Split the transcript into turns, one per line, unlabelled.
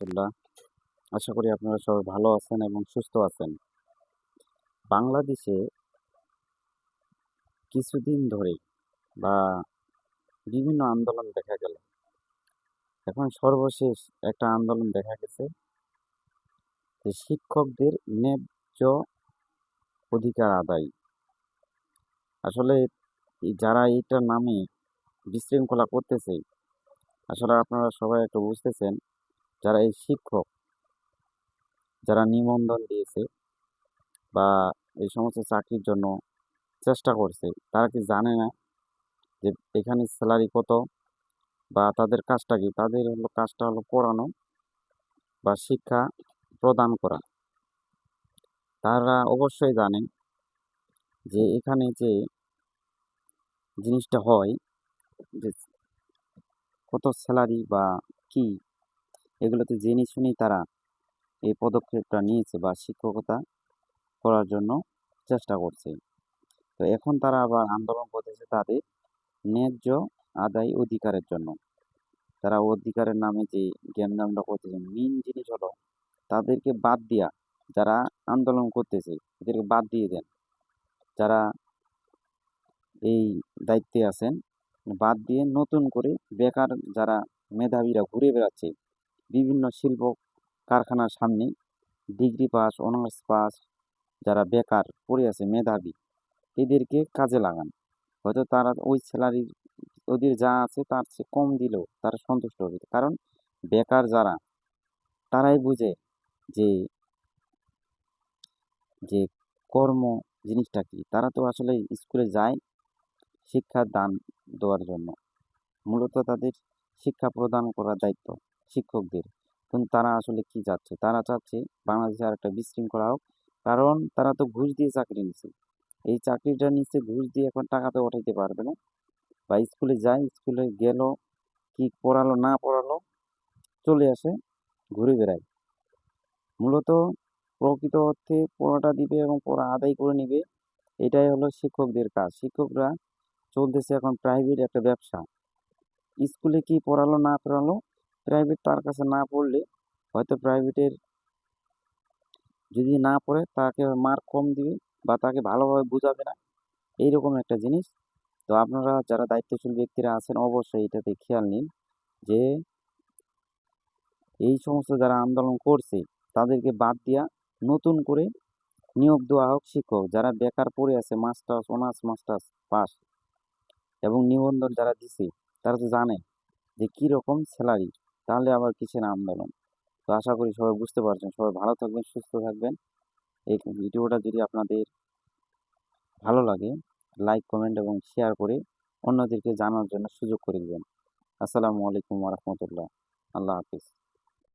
রহমতুল্লাহ আশা করি আপনারা সবাই ভালো আছেন এবং সুস্থ আছেন। বাংলাদেশে কিছুদিন ধরে বা বিভিন্ন আন্দোলন দেখা গেল। এখন সর্বশেষ একটা আন্দোলন দেখা গেছে যে শিক্ষকদের ন্যায্য অধিকার আদায়। আসলে যারা এইটার নামে বিশৃঙ্খলা করতেছে, আসলে আপনারা সবাই একটু বুঝতেছেন যারা এই শিক্ষক, যারা নিবন্ধন দিয়েছে বা এই সমস্ত চাকরির জন্য চেষ্টা করছে, তারা কি জানে না যে এখানে স্যালারি কত বা তাদের কাজটা কি? তাদের হলো কাজটা হলো পড়ানো বা শিক্ষা প্রদান করা। তারা অবশ্যই জানে যে এখানে যে জিনিসটা হয় যে কত স্যালারি বা কি এগুলোতে জেনে শুনেই তারা এই পদক্ষেপটা নিয়েছে বা শিক্ষকতা করার জন্য চেষ্টা করছে। তো এখন তারা আবার আন্দোলন করতেছে তাদের ন্যায্য আদায় অধিকারের জন্য। তারা অধিকারের নামে যে জ্ঞানদামটা করতেছে মেন জিনিস হলো তাদেরকে বাদ দিয়া যারা আন্দোলন করতেছে, এদেরকে বাদ দিয়ে দেন। যারা এই দায়িত্বে আছেন, বাদ দিয়ে নতুন করে বেকার যারা মেধাবীরা ঘুরে বেড়াচ্ছে বিভিন্ন শিল্প কারখানার সামনে ডিগ্রি পাস, অনার্স পাস, যারা বেকার, পড়ে আছে, মেধাবী, এদেরকে কাজে লাগান। হয়তো তারা ওই স্যালারির ওদের যা আছে তার চেয়ে কম দিলেও তারা সন্তুষ্ট হবে। কারণ বেকার যারা, তারাই বুঝে যে যে কর্ম জিনিসটা কি। তারা তো আসলে স্কুলে যায় শিক্ষা দান দেওয়ার জন্য। মূলত তাদের শিক্ষা প্রদান করার দায়িত্ব শিক্ষকদের। কিন্তু তারা আসলে কি চাচ্ছে? তারা চাচ্ছে বাংলাদেশে আর একটা বিশৃঙ্খলা হোক। কারণ তারা তো ঘুষ দিয়ে চাকরি নিচ্ছে এই চাকরিটা নিচ্ছে ঘুষ দিয়ে এখন টাকাতে উঠাইতে পারবে না। বা স্কুলে যায়, স্কুলে গেল, কি পড়ালো, না পড়ালো, চলে আসে, ঘুরে বেড়ায়। মূলত প্রকৃত অর্থে পড়াটা দিবে এবং পড়া আদায় করে নিবে, এটাই হলো শিক্ষকদের কাজ। শিক্ষকরা চলতেছে এখন প্রাইভেট একটা ব্যবসা। স্কুলে কি পড়ালো না পড়ালো প্রাইভেট তার কাছে না পড়লে হয়তো প্রাইভেটের যদি না পড়ে তাকে মার্ক কম দিবে বা তাকে ভালোভাবে বোঝাবে না। এইরকম একটা জিনিস। তো আপনারা যারা দায়িত্বশীল ব্যক্তিরা আছেন অবশ্যই এটাতে খেয়াল নিন যে এই সমস্ত যারা আন্দোলন করছে তাদেরকে বাদ দিয়া নতুন করে নিয়োগ দেওয়া হোক শিক্ষক, যারা বেকার পড়ে আছে মাস্টার্স অনার্স মাস্টার্স পাস এবং নিবন্ধন যারা দিছে তারা তো জানে যে কী রকম স্যালারি তাহলে আবার কিসের আন্দোলন? তো আশা করি সবাই বুঝতে পারছেন। সবাই ভালো থাকবেন, সুস্থ থাকবেন। এই ভিডিওটা যদি আপনাদের ভালো লাগে লাইক কমেন্ট এবং শেয়ার করে অন্যদেরকে জানার জন্য সুযোগ করে দেবেন। আসসালামু আলাইকুম রহমতুল্লাহ। আল্লাহ হাফিজ।